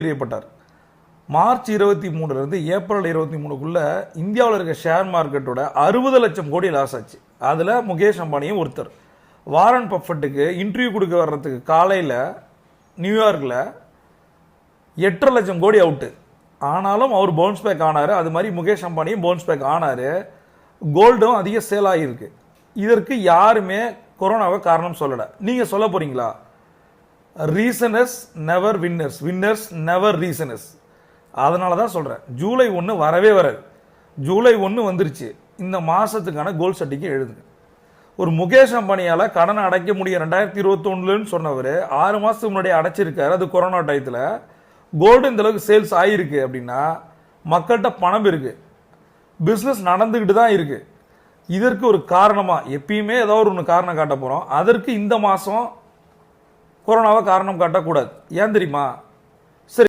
வெளியேறப்பட்டார் March இருபத்தி மூணுலேருந்து April இருபத்தி மூணுக்குள்ளே இந்தியாவில் இருக்க ஷேர் மார்க்கெட்டோட அறுபது லட்சம் கோடி லாஸ் ஆச்சு. அதில் முகேஷ் அம்பானியும் ஒருத்தர். வாரன் பஃபட்டுக்கு இன்டர்வியூ கொடுக்க வர்றதுக்கு காலையில் நியூயார்க்கில் எட்டரை லட்சம் கோடி அவுட்டு ஆனாலும் அவர் பவுன்ஸ் பேக் ஆனார். அது மாதிரி முகேஷ் அம்பானியும் பவுன்ஸ் பேக் ஆனார். கோல்டும் அதிக சேல் ஆகியிருக்கு. இதற்கு யாருமே கொரோனாவை காரணம் சொல்லலை. நீங்கள் சொல்ல போகிறீங்களா reasons never winners winners never reasons அதனால தான் சொல்கிறேன் ஜூலை ஒன்று வரவே வராது. ஜூலை ஒன்று வந்துருச்சு. இந்த மாதத்துக்கான கோல் சர்டிஃபிகேட் எழுதுங்க. ஒரு முகேஷ் அம்பானியால் கடனை அடைக்க முடியும் ரெண்டாயிரத்தி இருபத்தொன்னுலன்னு சொன்னவர் ஆறு மாதத்துக்கு முன்னாடி அடைச்சிருக்காரு. அது கொரோனா டயத்தில் கோல்டு இந்த அளவுக்கு சேல்ஸ் ஆகிருக்கு அப்படின்னா மக்கள்கிட்ட பணம் இருக்குது பிஸ்னஸ் நடந்துக்கிட்டு தான் இருக்குது இதற்கு ஒரு காரணமாக எப்பயுமே ஏதோ ஒரு ஒன்று காரணம் காட்ட போகிறோம் அதற்கு இந்த மாதம் கொரோனாவை காரணம் காட்டக்கூடாது. ஏன் தெரியுமா?